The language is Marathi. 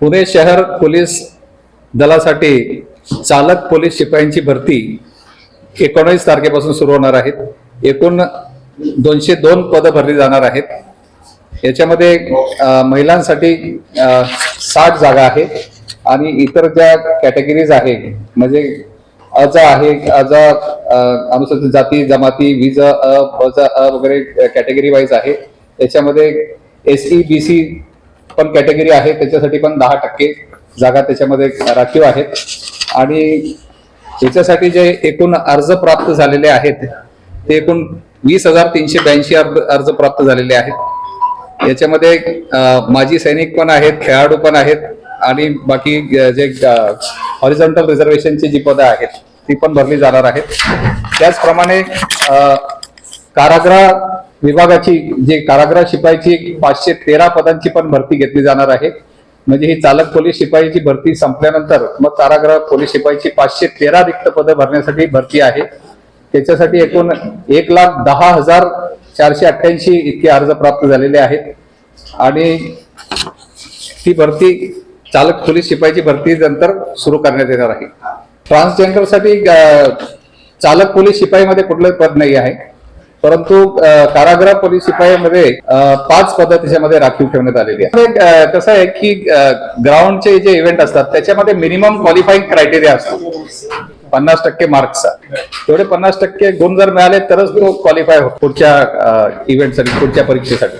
पुणे शहर पोलीस दलासाठी चालक पोलीस शिपायांची भरती एकोणीस तारखेपासून सुरू होणार आहेत एकूण दोनशे दोन पदं भरली जाणार आहेत. याच्यामध्ये महिलांसाठी साठ जागा आहे आणि इतर ज्या कॅटेगरीज आहे म्हणजे अज आहे अज अनुसूचित जाती जमाती विज अ अ वगैरे कॅटेगरी वाईज आहे. त्याच्यामध्ये एसई बी सी पण कॅटेगरी आहे त्याच्यासाठी पण दहा टक्के जागा त्याच्यामध्ये राखीव आहेत. आणि याच्यासाठी जे एकूण अर्ज प्राप्त झालेले आहेत ते एकूण वीस हजार तीनशे ब्याऐंशी अर्ज अर्ज प्राप्त झालेले आहेत. याच्यामध्ये माजी सैनिक पण आहेत खेळाडू पण आहेत आणि बाकी जे हॉरिझॉन्टल रिझर्वेशनची जी पदं आहेत ती पण भरली जाणार आहेत. त्याचप्रमाणे कारागृह विभागाची जे कारागृह शिपाईची पाचशे तेरा पदांची पण भरती घेतली जाणार आहे. म्हणजे ही चालक पोलीस शिपाईची भरती संपल्यानंतर मग कारागृह पोलीस शिपाईची पाचशे तेरा रिक्त पदं भरण्यासाठी भरती आहे. त्याच्यासाठी एकूण एक लाख दहा हजार चारशे अठ्ठ्याऐंशी इतके अर्ज प्राप्त झालेले आहेत. आणि ती भरती चालक पोलीस शिपाईची भरती नंतर सुरू करण्यात येणार आहे. ट्रान्सजेंडरसाठी चालक पोलीस शिपाईमध्ये कुठलंही पद नाही आहे. परंतु कारागृह पोलीस शिपायामध्ये पाच पदं त्याच्यामध्ये राखीव ठेवण्यात आलेली आहे कसं आहे की ग्राउंडचे जे इव्हेंट असतात त्याच्यामध्ये मिनिमम क्वालिफाईंग क्रायटेरिया असतो. पन्नास टक्के मार्क्सचा तेवढे पन्नास टक्के गुण जर मिळाले तरच तो क्वालिफाय होतो पुढच्या इव्हेंटसाठी पुढच्या परीक्षेसाठी.